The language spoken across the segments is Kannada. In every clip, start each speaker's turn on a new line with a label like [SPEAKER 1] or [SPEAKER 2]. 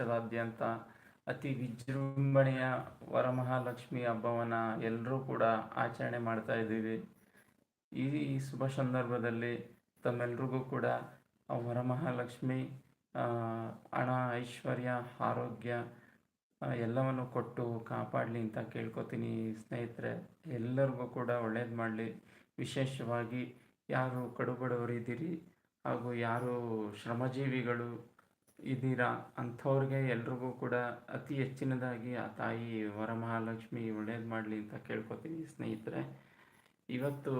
[SPEAKER 1] ದೇಶದಾದ್ಯಂತ ಅತಿ ವಿಜೃಂಭಣೆಯ ವರಮಹಾಲಕ್ಷ್ಮಿ ಹಬ್ಬವನ್ನು ಎಲ್ಲರೂ ಕೂಡ ಆಚರಣೆ ಮಾಡ್ತಾ ಇದ್ದೀವಿ. ಈ ಶುಭ ಸಂದರ್ಭದಲ್ಲಿ ತಮ್ಮೆಲ್ರಿಗೂ ಕೂಡ ವರಮಹಾಲಕ್ಷ್ಮಿ ಹಣ, ಐಶ್ವರ್ಯ, ಆರೋಗ್ಯ ಎಲ್ಲವನ್ನು ಕೊಟ್ಟು ಕಾಪಾಡಲಿ ಅಂತ ಕೇಳ್ಕೊತೀನಿ ಸ್ನೇಹಿತರೆ. ಎಲ್ಲರಿಗೂ ಕೂಡ ಒಳ್ಳೇದು ಮಾಡಲಿ. ವಿಶೇಷವಾಗಿ ಯಾರು ಕಡುಬಡವರು ಇದ್ದೀರಿ ಹಾಗೂ ಯಾರು ಶ್ರಮಜೀವಿಗಳು ಇದ್ದೀರಾ? ಅಂಥವ್ರಿಗೆ ಎಲ್ರಿಗೂ ಕೂಡ ಅತಿ ಹೆಚ್ಚಿನದಾಗಿ ಆ ತಾಯಿ ವರಮಹಾಲಕ್ಷ್ಮಿ ಒಳ್ಳೇದು ಮಾಡಲಿ ಅಂತ ಕೇಳ್ಕೊತೀನಿ ಸ್ನೇಹಿತರೆ. ಇವತ್ತು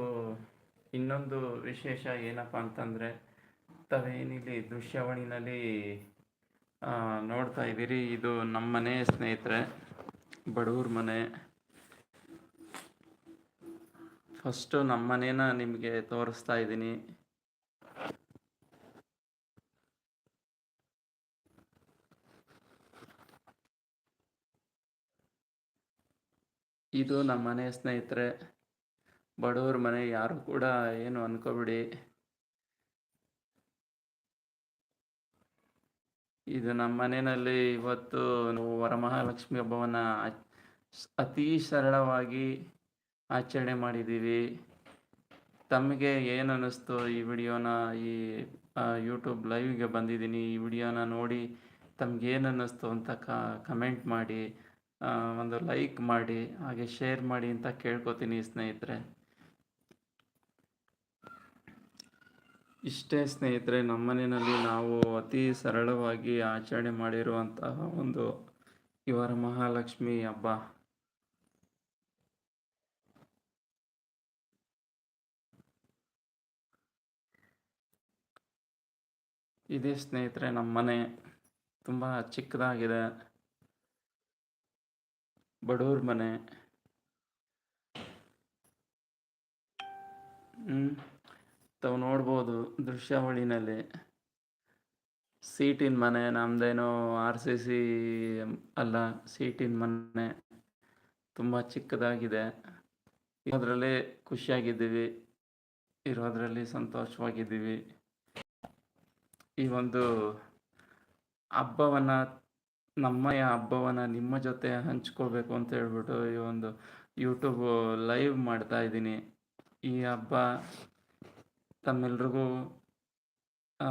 [SPEAKER 1] ಇನ್ನೊಂದು ವಿಶೇಷ ಏನಪ್ಪ ಅಂತಂದರೆ ತಾವೇನಿಲ್ಲಿ ದೃಶ್ಯವಾಣಿನಲ್ಲಿ ನೋಡ್ತಾ ಇದ್ದೀರಿ. ಇದು ನಮ್ಮ ಮನೆ ಸ್ನೇಹಿತರೆ, ಬಡವ್ರ ಮನೆ. ಫಸ್ಟು ನಮ್ಮ ಮನೇನ ನಿಮಗೆ ತೋರಿಸ್ತಾ ಇದ್ದೀನಿ. ಇದು ನಮ್ಮ ಮನೆ ಸ್ನೇಹಿತರೆ, ಬಡವ್ರ ಮನೆ, ಯಾರು ಕೂಡ ಏನು ಅನ್ಕೋಬಿಡಿ. ಇದು ನಮ್ಮ ಮನೆಯಲ್ಲಿ ಇವತ್ತು ನಾವು ವರಮಹಾಲಕ್ಷ್ಮಿ ಹಬ್ಬವನ್ನು ಅತಿ ಸರಳವಾಗಿ ಆಚರಣೆ ಮಾಡಿದ್ದೀವಿ. ತಮಗೆ ಏನು ಅನ್ನಿಸ್ತು ಈ ವಿಡಿಯೋನ? ಈ ಯೂಟ್ಯೂಬ್ ಲೈವ್ಗೆ ಬಂದಿದ್ದೀನಿ. ಈ ವಿಡಿಯೋನ ನೋಡಿ ತಮ್ಗೇನು ಅನ್ನಿಸ್ತು ಅಂತ ಕಮೆಂಟ್ ಮಾಡಿ. ಒಂದು ಲೈಕ್ ಮಾಡಿ, ಹಾಗೆ ಶೇರ್ ಮಾಡಿ ಅಂತ ಕೇಳ್ಕೊತೀನಿ ಸ್ನೇಹಿತರೆ. ಇಷ್ಟೇ ಸ್ನೇಹಿತರೆ ನಮ್ಮನೆಯಲ್ಲಿ ನಾವು ಅತಿ ಸರಳವಾಗಿ ಆಚರಣೆ ಮಾಡಿರುವಂತಹ ಒಂದು ಇವರ ಮಹಾಲಕ್ಷ್ಮಿ ಹಬ್ಬ. ಇದೇ ಸ್ನೇಹಿತರೆ, ನಮ್ಮ ಮನೆ ತುಂಬ ಚಿಕ್ಕದಾಗಿದೆ. ಬಡವ್ರ ಮನೆ. ಹ್ಮ್, ತಾವು ನೋಡ್ಬೋದು ದೃಶ್ಯಾವಳಿನಲ್ಲಿ ಸೀಟಿನ ಮನೆ, ನಮ್ದೇನೋ ಆರ್ ಸಿ ಸಿ ಅಲ್ಲ, ಸೀಟಿನ ಮನೆ. ತುಂಬ ಚಿಕ್ಕದಾಗಿದೆ. ಇರೋದ್ರಲ್ಲಿ ಖುಷಿಯಾಗಿದ್ದೀವಿ. ಇರೋದ್ರಲ್ಲಿ ಸಂತೋಷವಾಗಿದ್ದೀವಿ. ಈ ಒಂದು ಹಬ್ಬವನ್ನು ನಮ್ಮಯ ಹಬ್ಬವನ್ನು ನಿಮ್ಮ ಜೊತೆ ಹಂಚ್ಕೋಬೇಕು ಅಂತ ಹೇಳ್ಬಿಟ್ಟು ಈ ಒಂದು ಯೂಟ್ಯೂಬ್ ಲೈವ್ ಮಾಡ್ತಾ ಇದ್ದೀನಿ. ಈ ಹಬ್ಬ ತಮ್ಮೆಲ್ರಿಗೂ ಆ,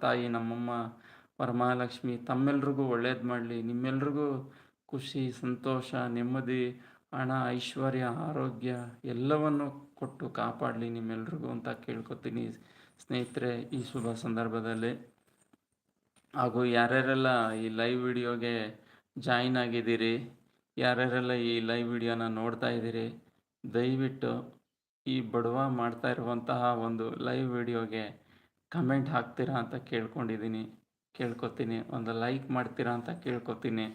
[SPEAKER 1] ತಾಯಿ ನಮ್ಮಮ್ಮ ವರಮಹಾಲಕ್ಷ್ಮಿ ತಮ್ಮೆಲ್ರಿಗೂ ಒಳ್ಳೇದು ಮಾಡಲಿ. ನಿಮ್ಮೆಲ್ರಿಗೂ ಖುಷಿ ಸಂತೋಷ ನೆಮ್ಮದಿ ಹಣ ಐಶ್ವರ್ಯ ಆರೋಗ್ಯ ಎಲ್ಲವನ್ನು ಕೊಟ್ಟು ಕಾಪಾಡಲಿ ನಿಮ್ಮೆಲ್ರಿಗೂ ಅಂತ ಕೇಳ್ಕೊತೀನಿ. ಸ್ನೇಹಿತರೆ ಈ ಶುಭ ಸಂದರ್ಭದಲ್ಲಿ. ಹಾಗೂ ಯಾರ್ಯಾರೆಲ್ಲ ಈ ಲೈವ್ ವಿಡಿಯೋಗೆ ಜಾಯಿನ್ ಆಗಿದ್ದೀರಿ, ಯಾರ್ಯಾರೆಲ್ಲ ಈ ಲೈವ್ ವಿಡಿಯೋನ ನೋಡ್ತಾ ಇದ್ದೀರಿ, ದಯವಿಟ್ಟು ಈ ಬಡವ ಮಾಡ್ತಾ ಇರುವಂತಹ ಒಂದು ಲೈವ್ ವಿಡಿಯೋಗೆ ಕಮೆಂಟ್ ಹಾಕ್ತೀರಾ ಅಂತ ಕೇಳ್ಕೊಂಡಿದ್ದೀನಿ, ಕೇಳ್ಕೊತೀನಿ, ಒಂದು ಲೈಕ್ ಮಾಡ್ತೀರಾ ಅಂತ ಕೇಳ್ಕೊತೀನಿ.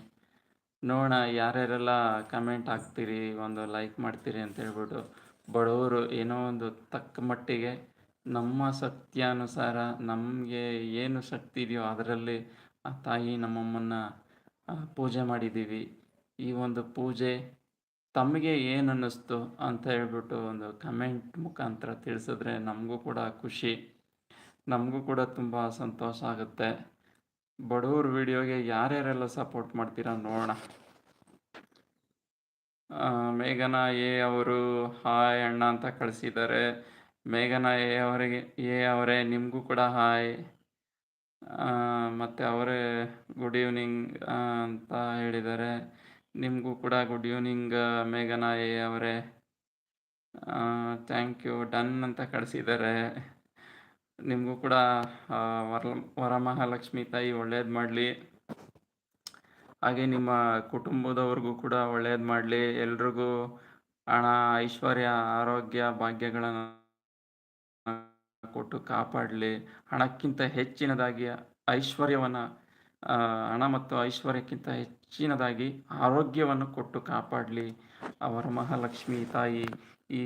[SPEAKER 1] ನೋಡೋಣ ಯಾರ್ಯಾರೆಲ್ಲ ಕಮೆಂಟ್ ಹಾಕ್ತೀರಿ, ಒಂದು ಲೈಕ್ ಮಾಡ್ತೀರಿ ಅಂತ ಹೇಳ್ಬಿಟ್ಟು ಬಡವರು ಏನೋ ಒಂದು ತಕ್ಕ ಮಟ್ಟಿಗೆ ನಮ್ಮ ಶಕ್ತಿಯನುಸಾರ ನಮಗೆ ಏನು ಶಕ್ತಿ ಇದೆಯೋ ಅದರಲ್ಲಿ ಆ ತಾಯಿ ನಮ್ಮಮ್ಮನ್ನು ಪೂಜೆ ಮಾಡಿದ್ದೀವಿ. ಈ ಒಂದು ಪೂಜೆ ತಮಗೆ ಏನು ಅನ್ನಿಸ್ತು ಅಂತ ಹೇಳ್ಬಿಟ್ಟು ಒಂದು ಕಮೆಂಟ್ ಮುಖಾಂತರ ತಿಳಿಸಿದ್ರೆ ನಮಗೂ ಕೂಡ ಖುಷಿ. ನಮಗೂ ಕೂಡ ತುಂಬ ಸಂತೋಷ ಆಗುತ್ತೆ. ಬಡವ್ರ ವಿಡಿಯೋಗೆ ಯಾರ್ಯಾರೆಲ್ಲ ಸಪೋರ್ಟ್ ಮಾಡ್ತೀರಾ ನೋಡೋಣ. ಮೇಘನಾ ಎ ಅವರು, ಹಾಯ್ ಅಣ್ಣ ಅಂತ ಕಳಿಸಿದ್ದಾರೆ. ಮೇಘನ ಎ ಅವರಿಗೆ, ಎ ಅವರೇ, ನಿಮಗೂ ಕೂಡ ಹಾಯ್. ಮತ್ತು ಅವರೇ, ಗುಡ್ ಈವ್ನಿಂಗ್ ಅಂತ ಹೇಳಿದ್ದಾರೆ. ನಿಮಗೂ ಕೂಡ ಗುಡ್ ಈವ್ನಿಂಗ್ ಮೇಘನ ಎ ಅವರೇ. ಥ್ಯಾಂಕ್ ಯು, ಡನ್ ಅಂತ ಕಳಿಸಿದ್ದಾರೆ. ನಿಮಗೂ ಕೂಡ ವರ, ವರಮಹಾಲಕ್ಷ್ಮಿ ತಾಯಿ ಒಳ್ಳೇದು ಮಾಡಲಿ. ಹಾಗೆ ನಿಮ್ಮ ಕುಟುಂಬದವ್ರಿಗೂ ಕೂಡ ಒಳ್ಳೇದು ಮಾಡಲಿ. ಎಲ್ರಿಗೂ ಹಣ, ಐಶ್ವರ್ಯ, ಆರೋಗ್ಯ, ಭಾಗ್ಯಗಳನ್ನು ಕೊಟ್ಟು ಕಾಪಾಡಲಿ. ಹಣಕ್ಕಿಂತ ಹೆಚ್ಚಿನದಾಗಿ ಐಶ್ವರ್ಯವನ್ನು ಹಣ ಮತ್ತು ಐಶ್ವರ್ಯಕ್ಕಿಂತ ಹೆಚ್ಚಿನದಾಗಿ ಆರೋಗ್ಯವನ್ನು ಕೊಟ್ಟು ಕಾಪಾಡಲಿ. ಅವರ ಮಹಾಲಕ್ಷ್ಮಿ ತಾಯಿ ಈ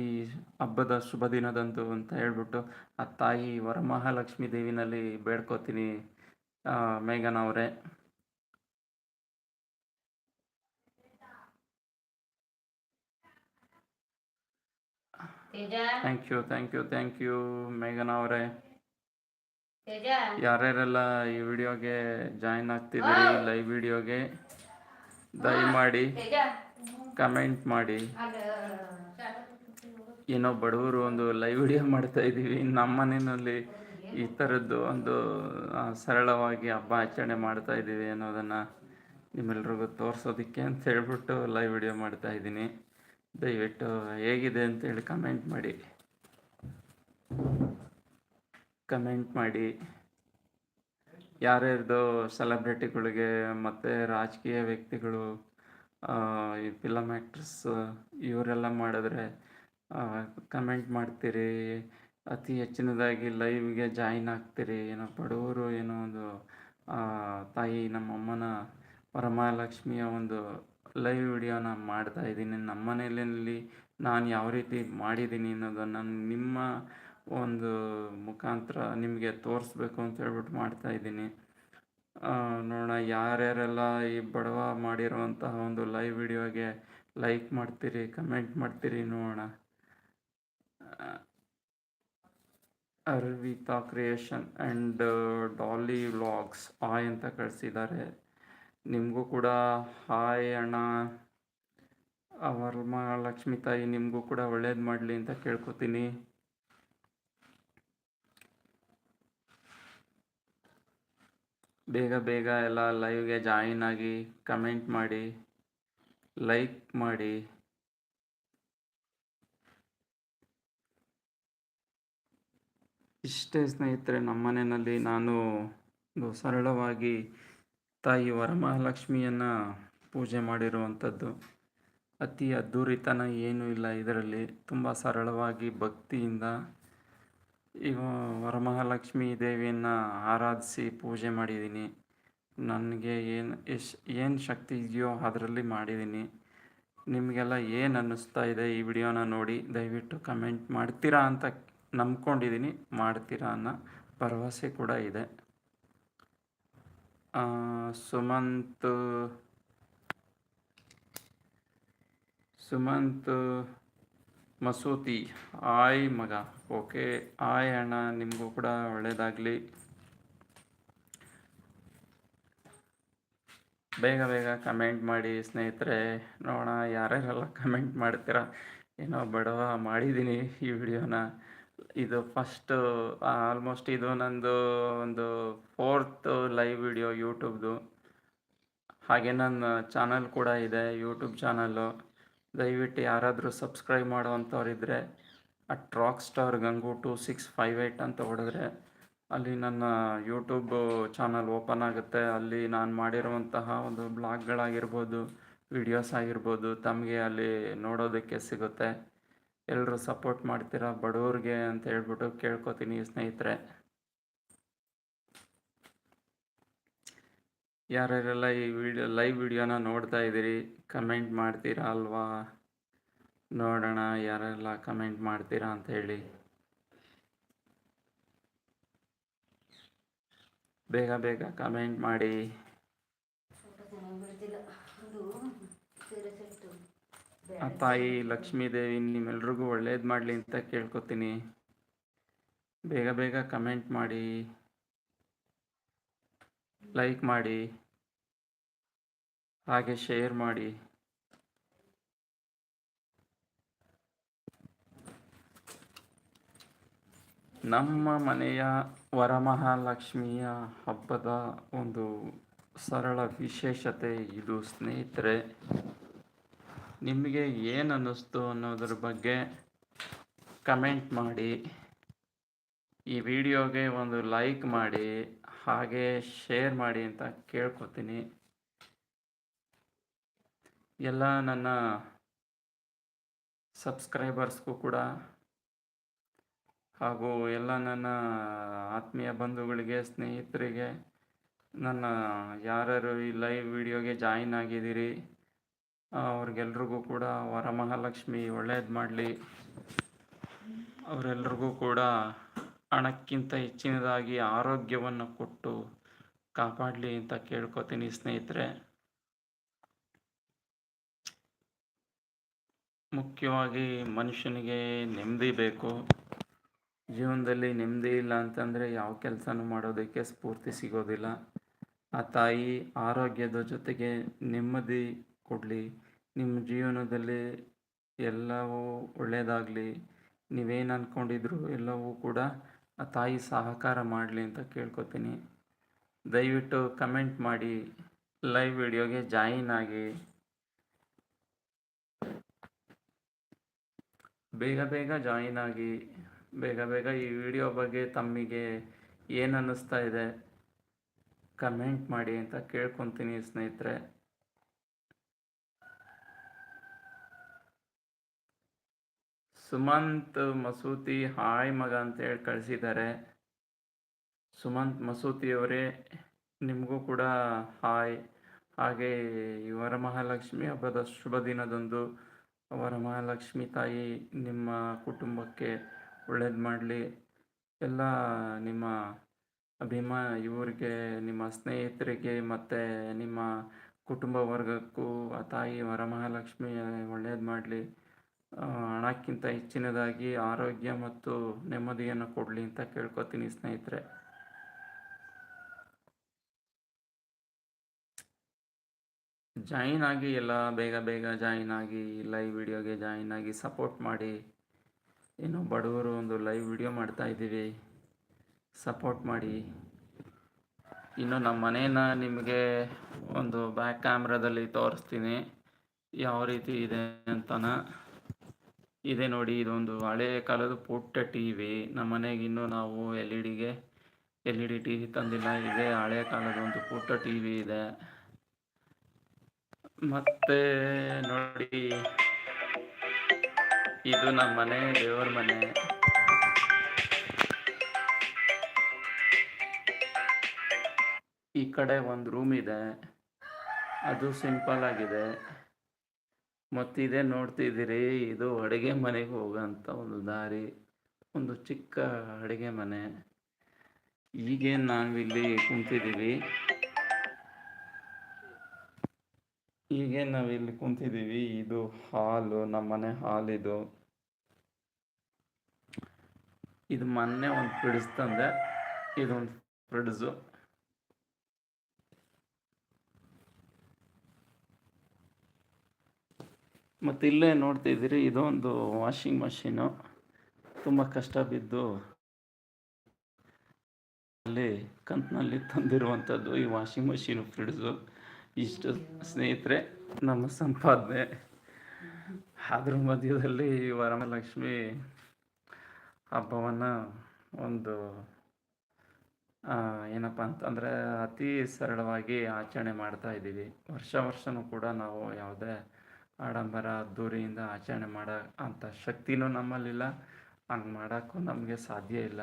[SPEAKER 1] ಹಬ್ಬದ ಶುಭ ದಿನದಂದು ಅಂತ ಹೇಳ್ಬಿಟ್ಟು, ಆ ತಾಯಿ ವರಮಹಾಲಕ್ಷ್ಮಿ ದೇವಿನಲ್ಲಿ ಬೇಡ್ಕೋತೀನಿ ಮೇಘನ ಅವರೇ. Thank you thank you thank you ಮೇಘನ ಅವರೇ. ಯಾರ್ಯಾರೆಲ್ಲ ಈ ವಿಡಿಯೋಗೆ ಜಾಯಿನ್ ಆಗ್ತಿದ್ದೀರಿ ಲೈವ್ ವಿಡಿಯೋಗೆ ದಯಮಾಡಿ
[SPEAKER 2] ಮಾಡಿ
[SPEAKER 1] ಕಮೆಂಟ್ ಮಾಡಿ. ಏನೋ ಬಡವರು ಒಂದು ಲೈವ್ ವಿಡಿಯೋ ಮಾಡ್ತಾ ಇದ್ದೀವಿ ನಮ್ಮ ಮನೆಯಲ್ಲಿ ಈ ಥರದ್ದು ಒಂದು ಸರಳವಾಗಿ ಹಬ್ಬ ಆಚರಣೆ ಮಾಡ್ತಾ ಇದ್ದೀವಿ ಅನ್ನೋದನ್ನು ನಿಮ್ಮೆಲ್ರಿಗೂ ತೋರಿಸೋದಕ್ಕೆ ಅಂತ ಹೇಳ್ಬಿಟ್ಟು ಲೈವ್ ವಿಡಿಯೋ ಮಾಡ್ತಾ ಇದ್ದೀನಿ. ದಯವಿಟ್ಟು ಹೇಗಿದೆ ಅಂತೇಳಿ ಕಮೆಂಟ್ ಮಾಡಿ. ಕಮೆಂಟ್ ಮಾಡಿ. ಯಾರ್ಯಾರ್ದು ಸೆಲೆಬ್ರಿಟಿಗಳಿಗೆ ಮತ್ತು ರಾಜಕೀಯ ವ್ಯಕ್ತಿಗಳು ಈ ಫಿಲಮ್ ಆ್ಯಕ್ಟ್ರಸ್ ಇವರೆಲ್ಲ ಮಾಡಿದ್ರೆ ಕಮೆಂಟ್ ಮಾಡ್ತೀರಿ. ಅತಿ ಹೆಚ್ಚಿನದಾಗಿ ಲೈವ್ಗೆ ಜಾಯಿನ್ ಆಗ್ತೀರಿ. ಏನೋ ಬಡವರು ಏನೋ ಒಂದು ತಾಯಿ ನಮ್ಮಮ್ಮನ ವರಮಹಾಲಕ್ಷ್ಮಿಯ ಒಂದು ಲೈವ್ ವಿಡಿಯೋನ ಮಾಡ್ತಾ ಇದ್ದೀನಿ. ನಮ್ಮ ಮನೆಯಲ್ಲಿ ನಾನು ಯಾವ ರೀತಿ ಮಾಡಿದ್ದೀನಿ ಅನ್ನೋದನ್ನು ನಿಮ್ಮ ಒಂದು ಮುಖಾಂತರ ನಿಮಗೆ ತೋರಿಸ್ಬೇಕು ಅಂತ ಹೇಳ್ಬಿಟ್ಟು ಮಾಡ್ತಾ ಇದ್ದೀನಿ. ನೋಡೋಣ, ಯಾರ್ಯಾರೆಲ್ಲ ಈ ಬಡವ ಮಾಡಿರುವಂತಹ ಒಂದು ಲೈವ್ ವಿಡಿಯೋಗೆ ಲೈಕ್ ಮಾಡ್ತೀರಿ, ಕಮೆಂಟ್ ಮಾಡ್ತೀರಿ ನೋಡೋಣ. Arvita creation and Dolly vlogs, hi ಅಂತ ಕಳಿಸಿದ್ದಾರೆ. ನಿಮಗೂ ಕೂಡ ಹಾಯ್ ಅಣ್ಣ. ಅವರ ಮಹಾಲಕ್ಷ್ಮಿ ತಾಯಿ ನಿಮಗೂ ಕೂಡ ಒಳ್ಳೇದು ಮಾಡಲಿ ಅಂತ ಕೇಳ್ಕೊತೀನಿ. ಬೇಗ ಬೇಗ ಎಲ್ಲ ಲೈವ್ಗೆ ಜಾಯಿನ್ ಆಗಿ ಕಮೆಂಟ್ ಮಾಡಿ ಲೈಕ್ ಮಾಡಿ. ಇಷ್ಟೇ ಸ್ನೇಹಿತರೆ, ನಮ್ಮ ಮನೆಯಲ್ಲಿ ನಾನು ಸರಳವಾಗಿ ತಾಯಿ ವರಮಹಾಲಕ್ಷ್ಮಿಯನ್ನು ಪೂಜೆ ಮಾಡಿರುವಂಥದ್ದು ಅತಿ ಅದ್ಧೂರಿತನ ಏನೂ ಇಲ್ಲ ಇದರಲ್ಲಿ. ತುಂಬ ಸರಳವಾಗಿ ಭಕ್ತಿಯಿಂದ ಇವ ವರಮಹಾಲಕ್ಷ್ಮಿ ದೇವಿಯನ್ನು ಆರಾಧಿಸಿ ಪೂಜೆ ಮಾಡಿದ್ದೀನಿ. ನನಗೆ ಏನು ಎಷ್ಟು ಏನು ಶಕ್ತಿ ಇದೆಯೋ ಅದರಲ್ಲಿ ಮಾಡಿದ್ದೀನಿ. ನಿಮಗೆಲ್ಲ ಏನು ಅನ್ನಿಸ್ತಾ ಇದೆ ಈ ವಿಡಿಯೋನ ನೋಡಿ ದಯವಿಟ್ಟು ಕಮೆಂಟ್ ಮಾಡ್ತೀರಾ ಅಂತ ನಂಬ್ಕೊಂಡಿದ್ದೀನಿ. ಮಾಡ್ತೀರಾ ಅನ್ನೋ ಭರವಸೆ ಕೂಡ ಇದೆ. ಸುಮಂತ್ ಸುಮಂತ್ ಮಸೂತಿ. ಆಯ್ ಮಗ. ಓಕೆ. ಆಯ್ ಅಣ್ಣ, ನಿಮಗೂ ಕೂಡ ಒಳ್ಳೆಯದಾಗಲಿ ಬೇಗ ಬೇಗ ಕಮೆಂಟ್ ಮಾಡಿ ಸ್ನೇಹಿತರೆ. ನೋಡೋಣ ಯಾರ್ಯಾರೆಲ್ಲ ಕಮೆಂಟ್ ಮಾಡ್ತೀರಾ. ಏನೋ ಬಡವ ಮಾಡಿದ್ದೀನಿ ಈ ವಿಡಿಯೋನ ಇದು ಫಸ್ಟ್ ಆಲ್ಮೋಸ್ಟ್ ಇದು ನಂದು ಒಂದು ಫೋರ್ತ್ ಲೈವ್ ವಿಡಿಯೋ ಯೂಟ್ಯೂಬ್ದು. ಹಾಗೆ ನನ್ನ ಚಾನಲ್ ಕೂಡ ಇದೆ, ಯೂಟ್ಯೂಬ್ ಚಾನಲ್ಲು ದಯವಿಟ್ಟು ಯಾರಾದರೂ subscribe ಮಾಡುವಂಥವ್ರಿದ್ದರೆ at rock star Gangu two six five eight ಅಂತ ಹೊಡೆದ್ರೆ, ಅಲ್ಲಿ ನನ್ನ ಯೂಟ್ಯೂಬ್ ಚಾನಲ್ ಓಪನ್ ಆಗುತ್ತೆ. ಅಲ್ಲಿ ನಾನು ಮಾಡಿರುವಂತಹ ಒಂದು ಬ್ಲಾಗ್ಗಳಾಗಿರ್ಬೋದು ವಿಡಿಯೋಸ್ ಆಗಿರ್ಬೋದು, ತಮಗೆ ಅಲ್ಲಿ ನೋಡೋದಕ್ಕೆ ಸಿಗುತ್ತೆ. ಎಲ್ಲರೂ ಸಪೋರ್ಟ್ ಮಾಡ್ತೀರಾ ಬಡವ್ರಿಗೆ ಅಂತ ಹೇಳ್ಬಿಟ್ಟು ಕೇಳ್ಕೊತೀನಿ ಸ್ನೇಹಿತರೆ. ಯಾರ್ಯಾರೆಲ್ಲ ಈ ವಿಡಿಯೋ ಲೈವ್ ವಿಡಿಯೋನ ನೋಡ್ತಾ ಇದ್ದೀರಿ ಕಮೆಂಟ್ ಮಾಡ್ತೀರಾ ಅಲ್ವಾ? ನೋಡೋಣ ಯಾರೆಲ್ಲ ಕಮೆಂಟ್ ಮಾಡ್ತೀರಾ ಅಂತ ಹೇಳಿ. ಬೇಗ ಬೇಗ ಕಮೆಂಟ್ ಮಾಡಿ. ಆ ತಾಯಿ ಲಕ್ಷ್ಮೀದೇವಿ ನಿಮ್ಮೆಲ್ರಿಗೂ ಒಳ್ಳೇದು ಮಾಡಲಿ ಅಂತ ಕೇಳ್ಕೊತೀನಿ. ಬೇಗ ಬೇಗ ಕಮೆಂಟ್ ಮಾಡಿ. ಲೈಕ್ ಮಾಡಿ. ಹಾಗೆ ಶೇರ್ ಮಾಡಿ. ನಮ್ಮ ಮನೆಯ ವರಮಹಾಲಕ್ಷ್ಮಿಯ ಹಬ್ಬದ ಒಂದು ಸರಳ ವಿಶೇಷತೆ ಇದು ಸ್ನೇಹಿತರೆ. ನಿಮಗೆ ಏನು ಅನ್ನಿಸ್ತು ಅನ್ನೋದ್ರ ಬಗ್ಗೆ ಕಮೆಂಟ್ ಮಾಡಿ. ಈ ವಿಡಿಯೋಗೆ ಒಂದು ಲೈಕ್ ಮಾಡಿ, ಹಾಗೆ ಶೇರ್ ಮಾಡಿ ಅಂತ ಕೇಳ್ಕೊತೀನಿ. ಎಲ್ಲ ನನ್ನ ಸಬ್ಸ್ಕ್ರೈಬರ್ಸ್ಗೂ ಕೂಡ, ಹಾಗೂ ಎಲ್ಲ ನನ್ನ ಆತ್ಮೀಯ ಬಂಧುಗಳಿಗೆ, ಸ್ನೇಹಿತರಿಗೆ, ನನ್ನ ಯಾರ್ಯಾರು ಈ ಲೈವ್ ವಿಡಿಯೋಗೆ ಜಾಯಿನ್ ಆಗಿದ್ದೀರಿ ಅವ್ರಿಗೆಲ್ರಿಗೂ ಕೂಡ ವರಮಹಾಲಕ್ಷ್ಮಿ ಒಳ್ಳೇದು ಮಾಡಲಿ. ಅವರೆಲ್ರಿಗೂ ಕೂಡ ಹಣಕ್ಕಿಂತ ಹೆಚ್ಚಿನದಾಗಿ ಆರೋಗ್ಯವನ್ನು ಕೊಟ್ಟು ಕಾಪಾಡಲಿ ಅಂತ ಕೇಳ್ಕೊತೀನಿ ಸ್ನೇಹಿತರೆ. ಮುಖ್ಯವಾಗಿ ಮನುಷ್ಯನಿಗೆ ನೆಮ್ಮದಿ ಬೇಕು. ಜೀವನದಲ್ಲಿ ನೆಮ್ಮದಿ ಇಲ್ಲ ಅಂತಂದರೆ ಯಾವ ಕೆಲಸನೂ ಮಾಡೋದಕ್ಕೆ ಸ್ಫೂರ್ತಿ ಸಿಗೋದಿಲ್ಲ. ಆ ತಾಯಿ ಆರೋಗ್ಯದ ಜೊತೆಗೆ ನೆಮ್ಮದಿ ಕೊಡಲಿ. ನಿಮ್ಮ ಜೀವನದಲ್ಲಿ ಎಲ್ಲವೂ ಒಳ್ಳೆಯದಾಗಲಿ ನೀವೇನು ಅಂದ್ಕೊಂಡಿದ್ರು ಎಲ್ಲವೂ ಕೂಡ ಆ ತಾಯಿ ಸಹಕಾರ ಮಾಡಲಿ ಅಂತ ಕೇಳ್ಕೊತೀನಿ. ದಯವಿಟ್ಟು ಕಮೆಂಟ್ ಮಾಡಿ, ಲೈವ್ ವಿಡಿಯೋಗೆ ಜಾಯಿನ್ ಆಗಿ. ಬೇಗ ಬೇಗ ಜಾಯಿನ್ ಆಗಿ. ಬೇಗ ಬೇಗ ಈ ವಿಡಿಯೋ ಬಗ್ಗೆ ತಮಗೆ ಏನು ಅನ್ನಿಸ್ತಾ ಇದೆ, ಕಮೆಂಟ್ ಮಾಡಿ ಅಂತ ಕೇಳ್ಕೊತೀನಿ ಸ್ನೇಹಿತರೆ. ಸುಮಂತ್ ಮಸೂತಿ, ಹಾಯ್ ಮಗ ಅಂತೇಳಿ ಕಳಿಸಿದ್ದಾರೆ. ಸುಮಂತ್ ಮಸೂತಿಯವರೇ ನಿಮಗೂ ಕೂಡ ಹಾಯ್. ಹಾಗೆ ಇವರ ವರಮಹಾಲಕ್ಷ್ಮಿ ಹಬ್ಬದ ಶುಭ ದಿನದಂದು ವರಮಹಾಲಕ್ಷ್ಮಿ ತಾಯಿ ನಿಮ್ಮ ಕುಟುಂಬಕ್ಕೆ ಒಳ್ಳೇದು ಮಾಡಲಿ. ಎಲ್ಲ ನಿಮ್ಮ ಅಭಿಮಾ, ಇವರಿಗೆ, ನಿಮ್ಮ ಸ್ನೇಹಿತರಿಗೆ ಮತ್ತು ನಿಮ್ಮ ಕುಟುಂಬ ವರ್ಗಕ್ಕೂ ಆ ತಾಯಿ ವರಮಹಾಲಕ್ಷ್ಮಿ ಒಳ್ಳೇದು ಮಾಡಲಿ. ಹಣಕ್ಕಿಂತ ಹೆಚ್ಚಿನದಾಗಿ ಆರೋಗ್ಯ ಮತ್ತು ನೆಮ್ಮದಿಯನ್ನು ಕೊಡಲಿ ಅಂತ ಕೇಳ್ಕೊತೀನಿ ಸ್ನೇಹಿತರೆ. ಜಾಯಿನ್ ಆಗಿ ಎಲ್ಲ, ಬೇಗ ಬೇಗ ಜಾಯಿನ್ ಆಗಿ, ಲೈವ್ ವಿಡಿಯೋಗೆ ಜಾಯಿನ್ ಆಗಿ ಸಪೋರ್ಟ್ ಮಾಡಿ. ಏನು ಬಡವರು ಒಂದು ಲೈವ್ ವಿಡಿಯೋ ಮಾಡ್ತಾ ಇದ್ದೀವಿ. ಸಪೋರ್ಟ್ ಮಾಡಿ. ಇನ್ನು ನಮ್ಮ ಮನೇನ ನಿಮಗೆ ಒಂದು ಬ್ಯಾಕ್ ಕ್ಯಾಮ್ರಾದಲ್ಲಿ ತೋರಿಸ್ತೀನಿ. ಯಾವ ರೀತಿ ಇದೆ ಅಂತನ. ಇದೆ ನೋಡಿ, ಇದೊಂದು ಹಳೆ ಕಾಲದ ಪುಟ್ಟ ಟಿ ವಿ ನಮ್ಮ ಮನೆಗೆ ಇನ್ನೂ ನಾವು ಎಲ್ ಇ ಡಿಗೆ ಎಲ್ ಇ ಡಿ ತಂದಿಲ್ಲ. ಇದೆ ಹಳೆ ಕಾಲದ ಒಂದು ಪುಟ್ಟ ಟಿ ವಿ ಇದೆ. ಮತ್ತೆ ನೋಡಿ, ಇದು ನಮ್ಮ ಮನೆ, ದೇವರ ಮನೆ. ಈ ಕಡೆ ಒಂದು ರೂಮ್ ಇದೆ. ಅದು ಸಿಂಪಲ್ ಆಗಿದೆ. ಮತ್ತಿದೆ ನೋಡ್ತಿದ್ದೀರಿ, ಇದು ಅಡುಗೆ ಮನೆಗೆ ಹೋಗೋಂಥ ಒಂದು ದಾರಿ, ಒಂದು ಚಿಕ್ಕ ಅಡುಗೆ ಮನೆ. ಈಗೇನು ನಾವಿಲ್ಲಿ ಕುಂತಿದ್ದೀವಿ? ಈಗೇನು ನಾವಿಲ್ಲಿ ಕುಂತಿದ್ದೀವಿ? ಇದು ಹಾಲು, ನಮ್ಮ ಮನೆ ಹಾಲಿದು ಇದು. ಇದು ಮೊನ್ನೆ ಒಂದು ಫ್ರಿಡ್ಜ್ ತಂದೆ, ಇದೊಂದು ಫ್ರಿಡ್ಜು. ಮತ್ತು ಇಲ್ಲೇ ನೋಡ್ತಿದ್ದೀರಿ ಇದೊಂದು ವಾಷಿಂಗ್ ಮಷೀನು. ತುಂಬ ಕಷ್ಟ ಬಿದ್ದು ಅಲ್ಲಿ ಕಂತಿನಲ್ಲಿ ತಂದಿರುವಂಥದ್ದು ಈ ವಾಷಿಂಗ್ ಮಷೀನು ಫ್ರಿಡ್ಜು. ಇಷ್ಟು ಸ್ನೇಹಿತರೆ, ನಮ್ಮ ಸಂಪಾದನೆ. ಅದ್ರ ಮಧ್ಯದಲ್ಲಿ ವರಮಹಾಲಕ್ಷ್ಮಿ ಹಬ್ಬವನ್ನು ಒಂದು ಏನಪ್ಪ ಅಂತಂದರೆ ಅತಿ ಸರಳವಾಗಿ ಆಚರಣೆ ಮಾಡ್ತಾ ಇದ್ದೀವಿ. ವರ್ಷ ವರ್ಷವೂ ಕೂಡ ನಾವು ಯಾವುದೇ ಆಡಂಬರ ಅದ್ದೂರಿಯಿಂದ ಆಚರಣೆ ಮಾಡೋ ಅಂಥ ಶಕ್ತಿನೂ ನಮ್ಮಲ್ಲಿಲ್ಲ. ಹಂಗೆ ಮಾಡೋಕ್ಕೂ ನಮಗೆ ಸಾಧ್ಯ ಇಲ್ಲ.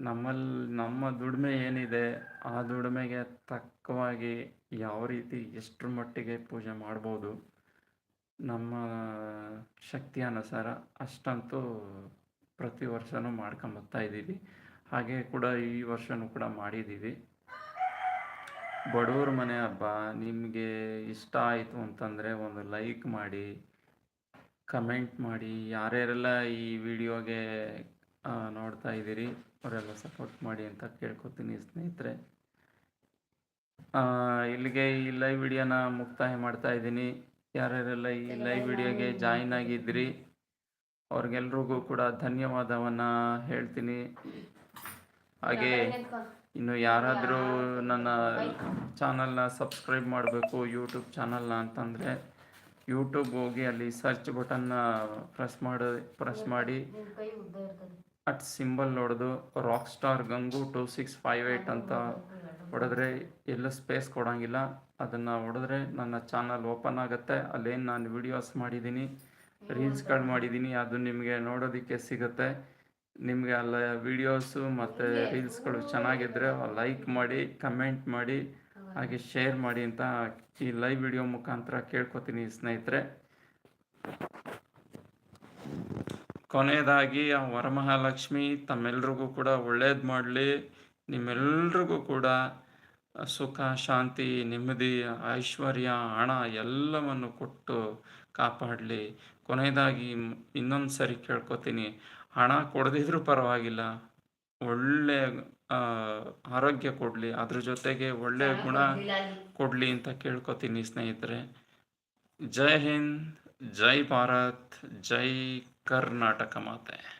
[SPEAKER 1] ನಮ್ಮಲ್ಲಿ ನಮ್ಮ ದುಡಿಮೆ ಏನಿದೆ, ಆ ದುಡಿಮೆಗೆ ತಕ್ಕವಾಗಿ ಯಾವ ರೀತಿ ಎಷ್ಟರ ಮಟ್ಟಿಗೆ ಪೂಜೆ ಮಾಡ್ಬೋದು, ನಮ್ಮ ಶಕ್ತಿ ಅನುಸಾರ ಅಷ್ಟಂತೂ ಪ್ರತಿ ವರ್ಷವೂ ಮಾಡ್ಕೊಂಬರ್ತಾ ಇದ್ದೀವಿ. ಹಾಗೆ ಕೂಡ ಈ ವರ್ಷವೂ ಕೂಡ ಮಾಡಿದ್ದೀವಿ. ಬಡವ್ರ ಮನೆ ಹಬ್ಬ, ನಿಮಗೆ ಇಷ್ಟ ಆಯಿತು ಅಂತಂದರೆ ಒಂದು ಲೈಕ್ ಮಾಡಿ ಕಮೆಂಟ್ ಮಾಡಿ, ಯಾರ್ಯಾರೆಲ್ಲ ಈ ವಿಡಿಯೋಗೆ ನೋಡ್ತಾ ಇದ್ದೀರಿ, ಅವರೆಲ್ಲ ಸಪೋರ್ಟ್ ಮಾಡಿ ಅಂತ ಕೇಳ್ಕೊತೀನಿ ಸ್ನೇಹಿತರೆ. ಇಲ್ಲಿಗೆ ಈ ಲೈವ್ ವಿಡಿಯೋನ ಮುಕ್ತಾಯ ಮಾಡ್ತಾ ಇದ್ದೀನಿ. ಯಾರ್ಯಾರೆಲ್ಲ ಈ ಲೈವ್ ವಿಡಿಯೋಗೆ ಜಾಯಿನ್ ಆಗಿದ್ರಿ, ಅವ್ರಿಗೆಲ್ರಿಗೂ ಕೂಡ ಧನ್ಯವಾದವನ್ನು ಹೇಳ್ತೀನಿ. ಹಾಗೆ ಇನ್ನು ಯಾರಾದರೂ ನನ್ನ ಚಾನಲ್ನ ಸಬ್ಸ್ಕ್ರೈಬ್ ಮಾಡಬೇಕು, ಯೂಟ್ಯೂಬ್ ಚಾನಲ್ನ ಅಂತಂದರೆ ಯೂಟ್ಯೂಬ್ ಹೋಗಿ ಅಲ್ಲಿ ಸರ್ಚ್ ಬಟನ್ನ ಪ್ರೆಸ್ ಮಾಡಿ ಪ್ರೆಸ್ ಮಾಡಿ. ಅಟ್ ಸಿಂಬಲ್ ಹೊಡೆದು rock star Gangu two six five eight ಅಂತ ಹೊಡೆದ್ರೆ ಎಲ್ಲೂ ಸ್ಪೇಸ್ ಕೊಡೋಂಗಿಲ್ಲ. ಅದನ್ನು ಹೊಡೆದ್ರೆ ನನ್ನ ಚಾನಲ್ ಓಪನ್ ಆಗುತ್ತೆ. ಅಲ್ಲೇನು ನಾನು ವಿಡಿಯೋಸ್ ಮಾಡಿದ್ದೀನಿ ರೀಲ್ಸ್ಗಳು ಮಾಡಿದ್ದೀನಿ, ಅದು ನಿಮಗೆ ನೋಡೋದಕ್ಕೆ ಸಿಗುತ್ತೆ. ನಿಮಗೆ ಅಲ್ಲ ವಿಡಿಯೋಸು ಮತ್ತು ರೀಲ್ಸ್ಗಳು ಚೆನ್ನಾಗಿದ್ದರೆ ಲೈಕ್ ಮಾಡಿ ಕಮೆಂಟ್ ಮಾಡಿ ಹಾಗೆ ಶೇರ್ ಮಾಡಿ ಅಂತ ಈ ಲೈವ್ ವಿಡಿಯೋ ಮುಖಾಂತರ ಕೇಳ್ಕೊತೀನಿ ಸ್ನೇಹಿತರೆ. ಕೊನೆಯದಾಗಿ ಆ ವರಮಹಾಲಕ್ಷ್ಮಿ ತಮ್ಮೆಲ್ರಿಗೂ ಕೂಡ ಒಳ್ಳೇದು ಮಾಡಲಿ. ನಿಮ್ಮೆಲ್ರಿಗೂ ಕೂಡ ಸುಖ ಶಾಂತಿ ನೆಮ್ಮದಿ ಐಶ್ವರ್ಯ ಹಣ ಎಲ್ಲವನ್ನು ಕೊಟ್ಟು ಕಾಪಾಡಲಿ. ಕೊನೆಯದಾಗಿ ಇನ್ನೊಂದು ಸರಿ ಕೇಳ್ಕೊತೀನಿ. ಹಣ ಕೊಡದಿದ್ರೂ ಪರವಾಗಿಲ್ಲ. ಒಳ್ಳೆ ಆರೋಗ್ಯ ಕೊಡಲಿ. ಅದ್ರ ಜೊತೆಗೆ ಒಳ್ಳೆ ಗುಣ ಕೊಡಲಿ ಅಂತ ಕೇಳ್ಕೊತೀನಿ ಸ್ನೇಹಿತರೆ. ಜೈ ಹಿಂದ್ ಜೈ ಭಾರತ್ ಜೈ ಕರ್ನಾಟಕ ಮಾತೆ.